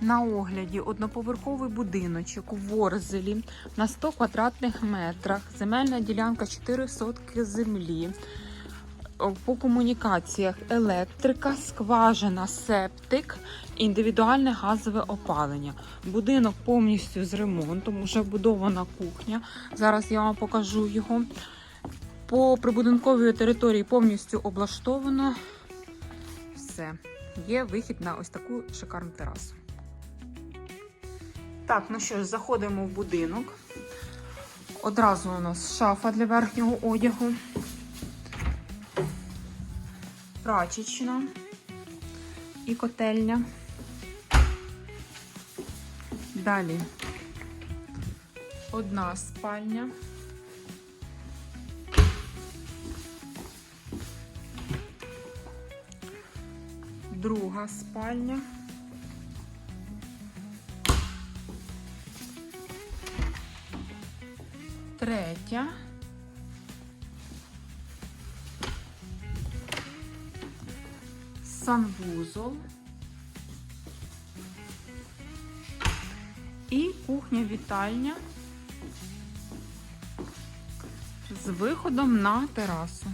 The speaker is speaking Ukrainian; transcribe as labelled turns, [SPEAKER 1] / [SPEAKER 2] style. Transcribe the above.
[SPEAKER 1] На огляді одноповерховий будиночок у Ворзелі на 100 квадратних метрах. Земельна ділянка 4 сотки землі. По комунікаціях електрика, скважина, септик, індивідуальне газове опалення. Будинок повністю з ремонтом, вже вбудована кухня. Зараз я вам покажу його. По прибудинковій території повністю облаштовано. Все. Є вихід на ось таку шикарну терасу. Так, ну що заходимо в будинок. Одразу у нас шафа для верхнього одягу. Прачечна і котельня. Далі одна спальня. Друга спальня. Третя. Санвузол. І кухня-вітальня з виходом на терасу.